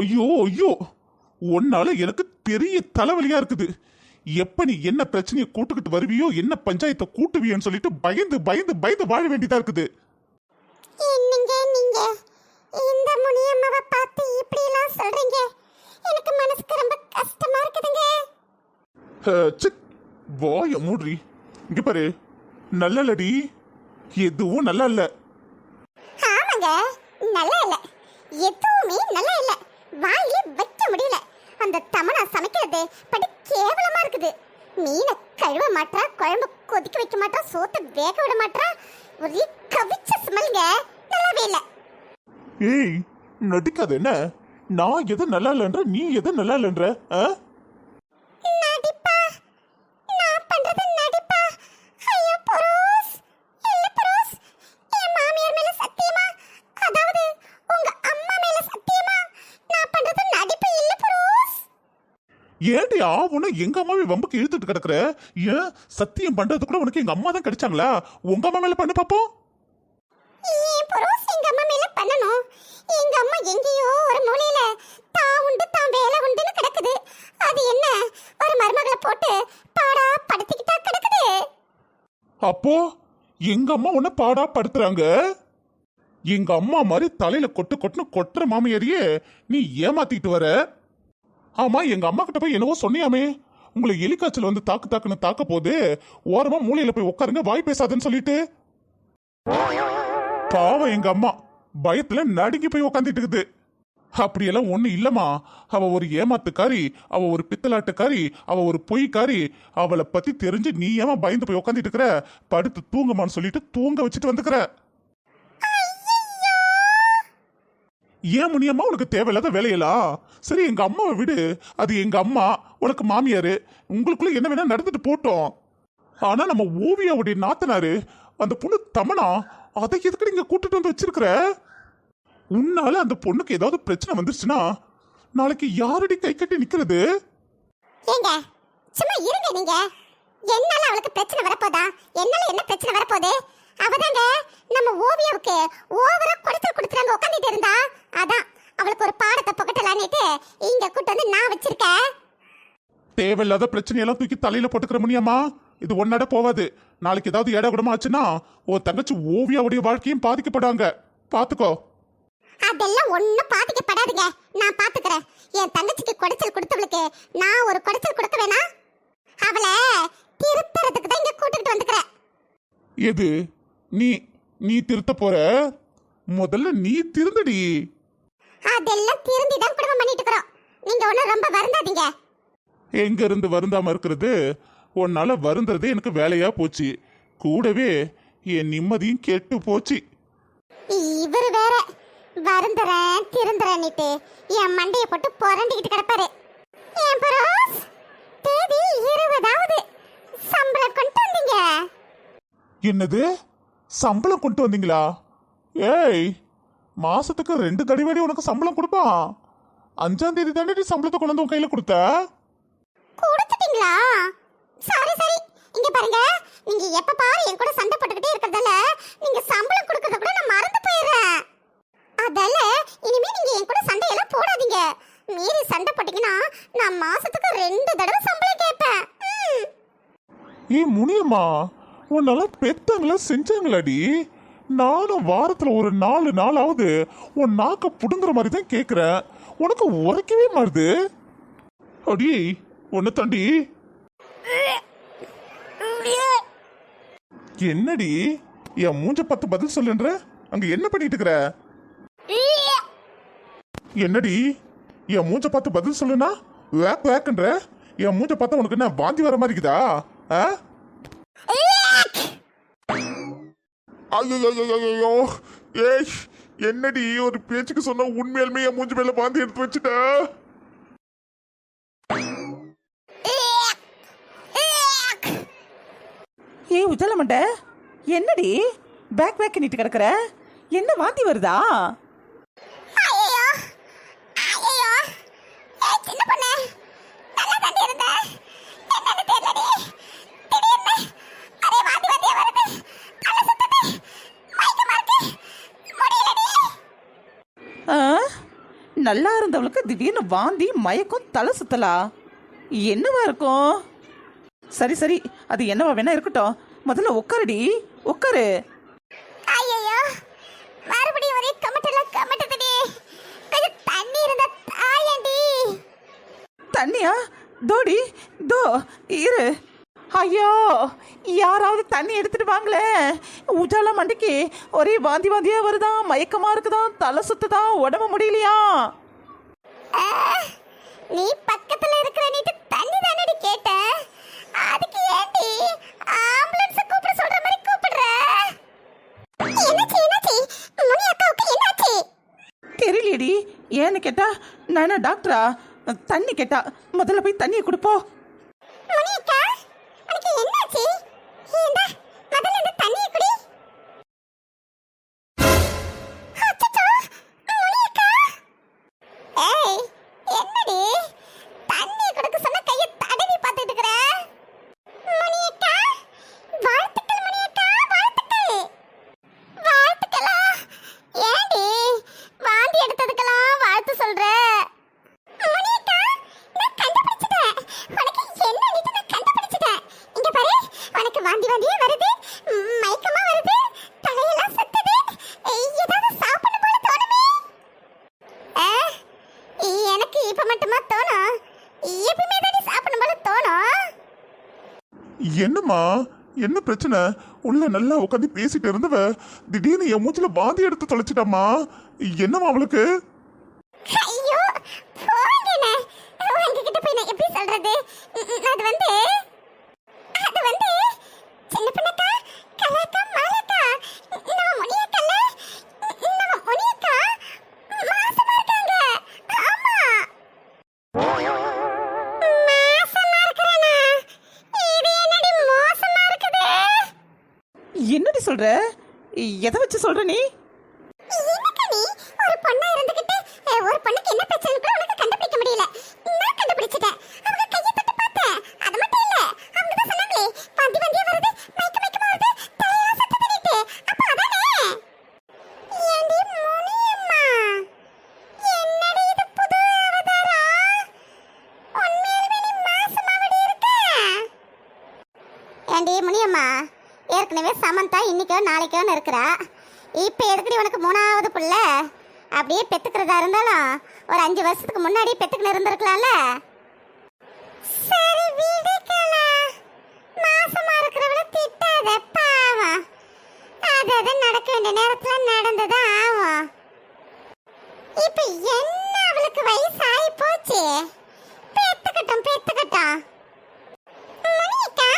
ஐயோ ஐயோ. உன்னால எனக்கு பெரிய தலைவலியா இருக்குது. எப்ப நீ என்ன பிரச்சனையை கூட்டுக்கிட்டு வருவியோ என்ன பஞ்சாயத்தை கூட்டுவியோன்னு சொல்லிட்டு பயந்து பயந்து பயந்து வாழ வேண்டியதா இருக்குது. என்னங்க நீங்க இந்த முனியம்மாவை பார்த்து இப்படி எல்லாம் சொல்றீங்க? எனக்கு மனசுக்கு ரொம்ப கஷ்டமா இருக்குதுங்க. சிக் வாய மூடுறி. இங்க பாரு. நல்லலடி எதுவும் நல்லா இல்ல ஆமாங்க. நல்லா இல்ல எதுவுமே நல்லா இல்ல வாயிலே வைக்க முடியல. அந்த தமனா சமைக்கிறது படி கேவலமா இருக்குது. மீனை கழுவ மாட்டா குழம்பு கொதிக்க வைக்க மாட்டா சோத்தை வேக விட மாட்டா ஒரே கவிச்ச ஸ்மெல்ங்க. நல்லாவே இல்ல. ஏய் நடிக்காத என்ன? நான் எது நல்லா இல்லைன்ற நீ எது நல்லா இல்லைன்ற ஆ? நடிப்பா நான் பண்றது நடிப்பா ஐயோ புரோஸ் இல்ல புரோஸ் என் மாமியார் மேல சத்தியமா அதாவது உங்க அம்மா மேல சத்தியமா நான் பண்றது நடிப்பு இல்ல புரோஸ் ஏன்டி ஆவுன்னு எங்க அம்மாவே வம்புக்கு இழுத்துட்டு கிடக்குற? ஏன்? சத்தியம் பண்றது கூட உனக்கு எங்க அம்மா தான் கிடைச்சாங்களா? உங்க அம்மா மேல பண்ணு பாப்போம். எங்க அம்மா மேல பண்ணணும்? எங்க அம்மா எங்கேயோ ஒரு மூலையில தான் உண்டு தான் வேலை உண்டுன்னு கிடக்குது. அது என்ன? ஒரு மருமகளை போட்டு பாடா படுத்திக்கிட்டா கிடக்குது. அப்போ எங்க அம்மா உன்னை பாடா படுத்துறாங்க? எங்க அம்மா மாதிரி தலையில கொட்டு கொட்டுன்னு கொட்டுற மாமியாரியே நீ ஏமாத்திட்டு வர? ஆமா எங்க அம்மா கிட்ட போய் என்னவோ சொன்னியாமே. உங்களை எலிக்காய்ச்சல் வந்து தாக்கு தாக்குன்னு தாக்க போது ஓரமா மூலையில போய் உட்காருங்க வாய் பேசாதுன்னு சொல்லிட்டு. பாவம் எங்க அம்மா பயத்துல நடுங்கி போய் உக்காந்துட்டு இருக்குது அப்படியெல்லாம் ஒண்ணு இல்லம்மா. அவ ஒரு ஏமாத்துக்காரி அவ ஒரு பித்தலாட்டுக்காரி அவ ஒரு பொய்க்காரி. அவளை பத்தி தெரிஞ்சு நீ ஏமா பயந்து போய் உக்காந்துட்டு இருக்கிற படுத்து தூங்குமான்னு சொல்லிட்டு தூங்க வச்சுட்டு வந்துக்கிற. ஏன் முனியம்மா உனக்கு தேவையில்லாத வேலையலா? சரி எங்க அம்மாவை விடு. அது எங்க அம்மா உனக்கு மாமியாரு. உங்களுக்குள்ள என்ன வேணா நடந்துட்டு போட்டோம். ஆனா நம்ம ஓவியாவுடைய நாத்தனாரு அந்த பொண்ணு தமனா அதை எதுக்கு நீங்க கூட்டிட்டு வந்து வச்சிருக்கிற? உன்னால அந்த பொண்ணுக்கு ஏதாவது பிரச்சனை வந்துருச்சுன்னா நாளைக்கு யாரடி கை கட்டி நிக்கிறது? ஏங்க சும்மா இருங்க நீங்க. என்னால அவளுக்கு பிரச்சனை வரப்போதா? என்னால என்ன பிரச்சனை வரப்போதே? அவதாங்க நம்ம ஓவியாவுக்கு ஓவரா குடைச்சல் கொடுத்துறாங்க உட்காந்துட்டு இருந்தா? அதான் அவளுக்கு ஒரு பாடத்தை புகட்டலான்னுட்டு இங்க கூட்டு வந்து நான் வச்சிருக்கேன். தேவையில்லாத பிரச்சனையெல்லாம் தூக்கி தலையில போட்டுக்கிற முடியாமா இது ஒன்னட போவாது. நாளைக்கு ஏதாவது இட கூடமா ஆச்சுன்னா உன் தங்கச்சி ஓவியாவுடைய வாழ்க்கையும் பாதிக்கப்படுவாங்க பாத்துக்கோ. அதெல்லாம் ஒண்ணும் பாதிக்கப்படாதுங்க. நான் பாத்துக்கிறேன். என் தங்கச்சிக்கு குடைச்சல் கொடுத்தவளுக்கு நான் ஒரு குடைச்சல் கொடுக்க வேணா? அவளை திருத்தறதுக்கு தான் இங்க கூட்டிட்டு வந்துக்கிறேன். எது? நீ நீ திருத்த போற? முதல்ல நீ திருந்தடி. அதெல்லாம் திருந்தி தான் குடும்பம் பண்ணிட்டு இருக்கிறோம். நீங்க ஒன்றும் ரொம்ப வருந்தாதீங்க. எங்க இருந்து வருந்தாம இருக்கிறது? உன்னால வருந்துறதே எனக்கு வேலையா போச்சு. கூடவே என் நிம்மதியும் கெட்டு போச்சு. இவர் வேற. வருந்துறேன் திருந்துறேன்னுட்டு என் மண்டையை போட்டு புரண்டிக்கிட்டு கிடப்பாரு. என் பரோஸ் தேதி இருபதாவது. சம்பளம் கொண்டு வந்தீங்க. என்னது? சம்பளம் கொண்டு வந்தீங்களா? ஏய் மாசத்துக்கு ரெண்டு தடவை உனக்கு சம்பளம் கொடுப்பான் அஞ்சாம் தேதி தானே நீ சம்பளத்தை கொண்டு வந்து உன் கையில கொடுத்த? கொடுத்துட்டீங்களா? சரி சரி. இங்க பாருங்க. நீங்க எப்ப பாரு என் கூட சண்டை போட்டுக்கிட்டே இருக்கறதால நீங்க சம்பளம் கொடுக்கறத கூட நான் மறந்து போயிடுறேன். அதால இனிமே நீங்க என் கூட சண்டையெல்லாம் போடாதீங்க. மீறி சண்டை போட்டீங்கன்னா நான் மாசத்துக்கு ரெண்டு தடவை சம்பளம் கேட்பேன். ஏய் முனியம்மா உன்னால பெத்தங்கள செஞ்சாங்களாடி நானும் வாரத்துல ஒரு நாலு நாளாவது உன் நாக்க புடுங்குற மாதிரி தான் கேக்குறேன் உனக்கு உரைக்கவே மாறுது. அடி ஒன்னு தாண்டி. என்னடி என் மூஞ்ச பத்து பதில் சொல்லுன்ற? அங்க என்ன பண்ணிட்டு இருக்கிற? என்னடி என் மூஞ்ச பார்த்து பதில் சொல்லுனா? வேக் வேக்குன்ற? என் மூஞ்ச பார்த்தா உனக்கு என்ன வாந்தி வர மாதிரி இருக்குதா? ஆ? ஐயோ ஏய் என்னடி ஒரு பேச்சுக்கு சொன்ன உண்மையாலுமே என் மூஞ்சி மேல வாந்தி எடுத்து வச்சுட்ட? ஏய் மாட்ட என்னடி? பேக் பேக் நிட்டு கிடக்குற? என்ன வாந்தி வருதா ஐயையோ! ஐயையோ! ஏய், சின்ன பொண்ணு, நல்லா தாண்டி இருந்த. என்னன்னு தெரியலடி. திடீர்னு ஒரே வாந்தி வாந்தியா வருது. தலை சுத்துது. மயக்கமா இருக்கு. முடியலடி. ஆ? நல்லா இருந்தவளுக்கு திடீர்னு வாந்தி மயக்கம் தலை சுத்தலா? என்னவா இருக்கும்? சரி சரி. அது என்னவா வேணா இருக்கட்டும். முதல்ல உட்காருடி. உட்காரு. ஐயோ மறுபடியும் ஒரே கமட்டல கமட்டதடி கொஞ்சம் தண்ணி இருந்தா தாயண்டி. தண்ணியா? தோடி தோ இரு. ஐயோ யாராவது தண்ணி எடுத்துட்டு வாங்களே. உஜாலா மண்டிக்கு ஒரே வாந்தி வாந்தியா வருதா? மயக்கமா இருக்குதா? தலை சுத்துதா? உடம்பு முடியலையா? நீ பக்கத்துல இருக்கிற நீட்டு தண்ணி தானடி கேட்ட? அதுக்கு ஏண்டி ஆம்புலன்ஸ் கூப்பிட சொல்ற மாதிரி கூப்பிடுற? என்னாச்சு என்னாச்சு? முனி அக்காவுக்கு என்னாச்சு? தெரியலடி. ஏன்னு கேட்டா நான் டாக்டரா? தண்ணி கேட்டா முதல்ல போய் தண்ணியை கொடுப்போம் முனி அக்கா உனக்கு என்னாச்சு ஏண்டா முதல்ல இந்த தண்ணியை குடி அச்சச்சோ, முனி அக்கா. ஏய் என்னடி தண்ணி கொடுக்க சொன்ன கையை தடவி பார்த்துட்டு இருக்கிற முனி அக்கா வாழ்த்துக்கள் முனி அக்கா வாழ்த்துக்கள் வாழ்த்துக்களா ஏண்டி வாந்தி எடுத்ததுக்கெல்லாம் வாழ்த்து சொல்ற முனியக்கா, நான் கண்டுபிடிச்சிட்டேன். உனக்கு என்னன்னுட்டு நான் கண்டுபிடிச்சிட்டேன். இங்க பாரு, உனக்கு வாந்தி வாந்தியே வருது, ம், மயக்கமா வருது, தலையெல்லாம் சுத்துது. ஏய், ஏதாவது சாப்பிடணும் போல தோணுமே. ஆ, எனக்கு இப்ப மட்டுமா தோணும் எப்பவுமே தானே சாப்பிடணும் போல தோணும் என்னம்மா? என்ன பிரச்சனை? உள்ள நல்லா உட்காந்து பேசிட்டு இருந்தவ திடீர்னு என் மூச்சில வாந்தி எடுத்து தொலைச்சிட்டாமா என்னம்மா அவளுக்கு? ஐயோ போங்கண்ணே உங்ககிட்ட போய் நான் எப்படி சொல்றது? அது வந்து அது வந்து சின்ன கலாக்கா சொல்கிற சொல்ற? எதை வச்சு சொல்ற நீ என்னக்கா நீ ஒரு பொண்ணா இருந்துகிட்டு அஹ், ஒரு பொண்ணுக்கு என்ன பிரச்சனை கூட உனக்கு கண்டுபிடிக்க முடியல நான் கண்டுபிடிச்சிட்டேன் அவங்க கையை தொட்டு பார்த்தேன் அது மட்டும் இல்ல அவங்க தான் சொன்னாங்களே பந்தி பந்தியா வருது மயக்க மயக்கமா வருது தலையெல்லாம் சுத்துதுன்னுட்டு அப்ப அதானே ஏண்டி முனியம்மா என்னடி இது புது அவதாரம் உண்மையிலுமே நீ மாசமாவடி இருக்க ஏண்டி முனியம்மா ஏற்கனவே சமந்தா இன்னைக்கோ நாளைக்கோன்னு இருக்கிறா. இப்போ எதுக்குடி உனக்கு மூணாவது புள்ள? அப்படியே பெற்றுக்கிறதா இருந்தாலும் ஒரு அஞ்சு வருஷத்துக்கு முன்னாடி பெத்துக்கின்னு இருந்திருக்கலாம்ல? சரி விடுக்கலா. மாசமா இருக்கிறவள திட்டாத பாவம். அது அது நடக்க வேண்டிய நேரத்துல நடந்துதான் ஆகும். இப்ப என்ன அவளுக்கு வயசு ஆகி போச்சு பெத்துக்கட்டும் பெத்துக்கட்டும் மணியக்கா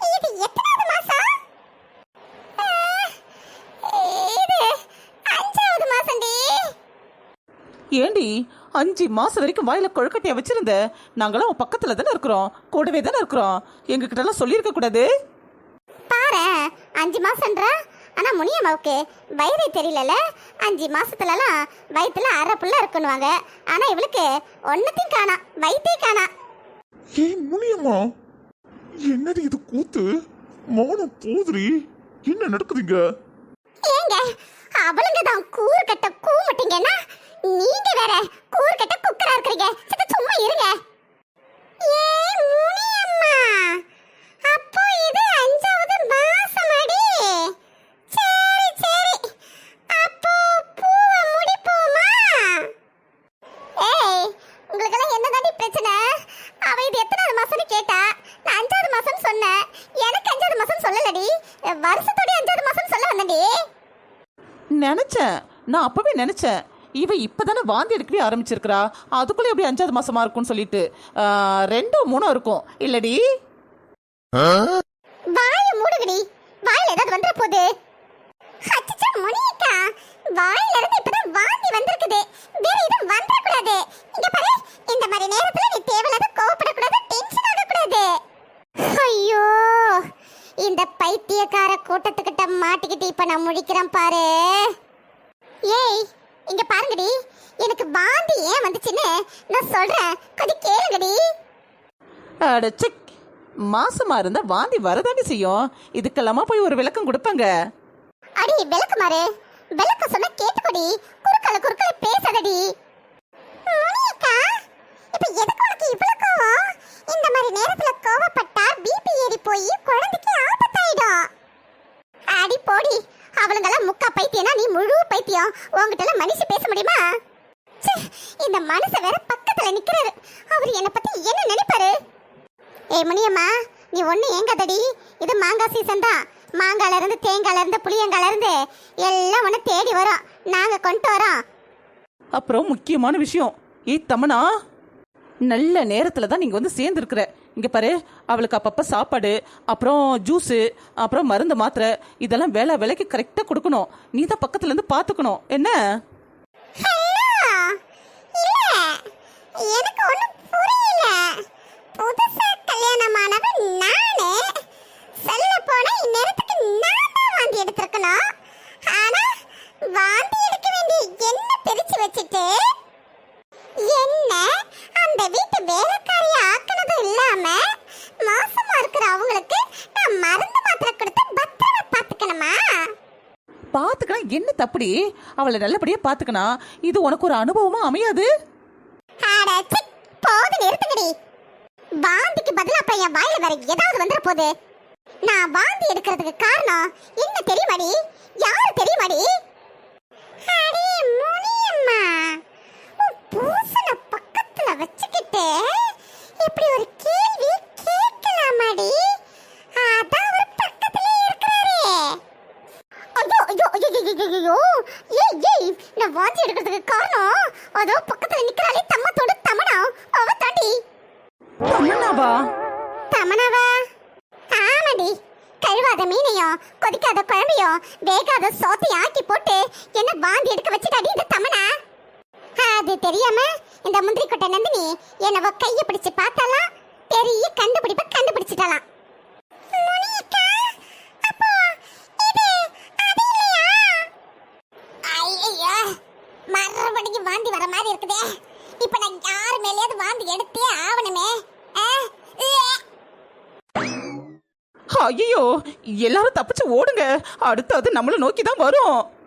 இது எத்தனாவது மாசம் ஆ, இது அஞ்சாவது மாசம்டி ஏண்டி அஞ்சு மாசம் வரைக்கும் வாயில கொழுக்கட்டையை வச்சிருந்த நாங்களாம் உன் பக்கத்துல தானே இருக்கிறோம் கூடவே தானே இருக்கிறோம். எங்க கிட்ட எல்லாம் சொல்லியிருக்க கூடாது? பாரு அஞ்சு மாசம்ன்றா ஆனா முனியம்மாவுக்கு வயிறு தெரியலல. அஞ்சு மாசத்துலலாம் வயித்துல அரை புள்ள இருக்கணுவாங்க ஆனா இவளுக்கு ஒன்னத்தையும் காணா வயிற்றே காணா. ஏய் முனியம்மா என்னடி இது கூத்து? மௌனம் போதுரி என்ன நடக்குதுங்க? ஏங்க அவளுங்க தான் கூறு கட்ட கூமுட்டிங்கன்னா நீங்க வேற கூறு கட்ட குக்கரா இருக்கிறீங்க. சத்த சும்மா இருங்க. ஏய் முனியம்மா. அப்போ இது அஞ்சாவது மாசம் அடி சரி சரி. அப்போ பூவை முடிப்போமா? ஏய் உங்களுக்கெல்லாம் என்னதாண்டி பிரச்சனை? அவ இது எத்தனாவது மாசம்னு கேட்டா நான் அஞ்சாவது மாசம் சொன்னேன். எனக்கு அஞ்சாவது மாசம் சொல்லலடி. வருஷத்தோட அஞ்சாவது மாசம் சொல்ல வந்தடி நினைச்சேன். நான் அப்பவே நினைச்சேன். இவ இப்பதானே வாந்தி எடுக்கவே ஆரம்பிச்சிருக்கிறா. அதுக்குள்ளே எப்படி அஞ்சாவது மாசமா இருக்கும்னு சொல்லிட்டு ரெண்டோ மூணோ இருக்கும். இல்லடி. வாய மூடுங்கடி. வாயில ஏதாவது வந்துற போகுது அச்சச்சோ முனியக்கா வாயில இருந்து இப்பதான் வாந்தி வந்திருக்குது. வேற எதுவும் வந்துட கூடாது இங்க பாரு இந்த மாதிரி நேரத்துல நீ தேவையில்லாத கோவப்படக்கூடாது டென்ஷன் ஆகக்கூடாது. ஐயோ இந்த பைத்தியக்கார கூட்டத்துக்கிட்ட மாட்டிக்கிட்டு இப்ப நான் முழிக்கிறேன் பாரு. ஏய் இங்க பாருங்கடி. எனக்கு வாந்தி ஏன் வந்துச்சுன்னு நான் சொல்றேன். கொஞ்சம் கேளுங்கடி. அடச்சிக் மாசமா இருந்தா வாந்தி வரதாண்டி செய்யும். இதுக்கெல்லாமா போய் ஒரு விளக்கம் கொடுப்பாங்க? அடி விளக்குமாறு. விளக்க சொன்ன கேட்டுக்கடி. குறுக்கல குறுக்கல பேசாதடி. மோனிகா இப்ப எதுக்கு உனக்கு இவ்வளவு இந்த மாதிரி நேரத்துல கோவப்பட்டா பிபி ஏறி போய் குழந்தைக்கு ஆபத்தாயிடும். அடி போடி. அவளுங்கெல்லாம் முக்கால் பைத்தியம்னா நீ முழு பைத்தியம். உங்ககிட்ட எல்லாம் மனுஷன் பேச முடியுமா? ச்சே, இந்த மனுஷன் வேற பக்கத்துல நிக்கிறாரு. அவர் என்னை பத்தி என்ன நினைப்பாரு? ஏ முனியம்மா நீ ஒண்ணு ஏங்காதடி. இது மாங்காய் சீசன் தான். மாங்கால இருந்து தேங்கால இருந்து புளியங்கால இருந்து எல்லாம் ஒண்ணு தேடி வரோம். நாங்க கொண்டு வரோம். அப்புறம் முக்கியமான விஷயம் ஏய் தமனா நல்ல நேரத்தில் தான் நீங்கள் வந்து சேர்ந்துருக்குற. இங்கே பாரு அவளுக்கு அப்பப்போ சாப்பாடு அப்புறம் ஜூஸு அப்புறம் மருந்து மாத்திரை இதெல்லாம் வேலை விலைக்கு கரெக்டாக கொடுக்கணும். நீ தான் பக்கத்துல பார்த்துக்கணும் என்ன? ஹலோ! இல்ல எனக்கு ஒண்ணும் புரியல. புதுசா கல்யாணமானவன் நானு. சொல்ல போனா இந்நேரத்துக்கு நான் தான் வாந்தி எடுத்திருக்கணும். ஆனா வாந்தி எடுக்க வேண்டிய என்ன தப்புடி அவளை நல்லபடியாக பார்த்துக்கணும் இது உனக்கு ஒரு அனுபவமா அமையாது? போது நிறுத்துங்கடி. வாந்திக்கு பதிலா அப்புறம் என் வாயில வேற ஏதாவது வந்துட போகுது நான் வாந்தி எடுக்கிறதுக்கு காரணம் என்ன தெரியுமாடி? யாரு தெரியுமாடி? அடே முனியம்மா. பூசண பக்கத்துல வச்சுக்கிட்டு இப்படி ஒரு கேள்வி கேட்கலாமாடி அதான் அவர் பக்கத்துல இருக்கிறாரே ஐயோ ஐயோ ஐயோ ஏய் ஏய் நான் வாந்தி எடுக்கிறதுக்கு காரணம். அதோ பக்கத்துல நிக்கிறாளே தம்மத்தோட தமனா. அவ தாண்டி. தமன்னாவா தமனாவா? ஆமாடி. கழுவாத மீனையும் கொதிக்காத குழம்பையும் வேகாத சோத்தையும் ஆக்கி போட்டு என்ன வாந்தி எடுக்க வச்சுட்டாடி இந்த தமனா? அது தெரியாம இந்த முந்திரி கொட்டை நந்தினி என்னவோ கைய பிடிச்சு பார்த்தாலாம் பெரிய கண்டுபிடிப்ப கண்டுபிடிச்சிட்டாலாம் முனியக்கா, அப்போ இது அது இல்லையா? ஐயையோ, மறுபடியும் வாந்தி வர மாதிரி இருக்குதே. இப்ப நான் யார் மேலேயாவது வாந்தி எடுத்தே ஆவணுமே. ஆ? ஐயோ எல்லாரும் தப்பிச்சு ஓடுங்க. அடுத்து அது நம்மளை நோக்கி தான் வரும்.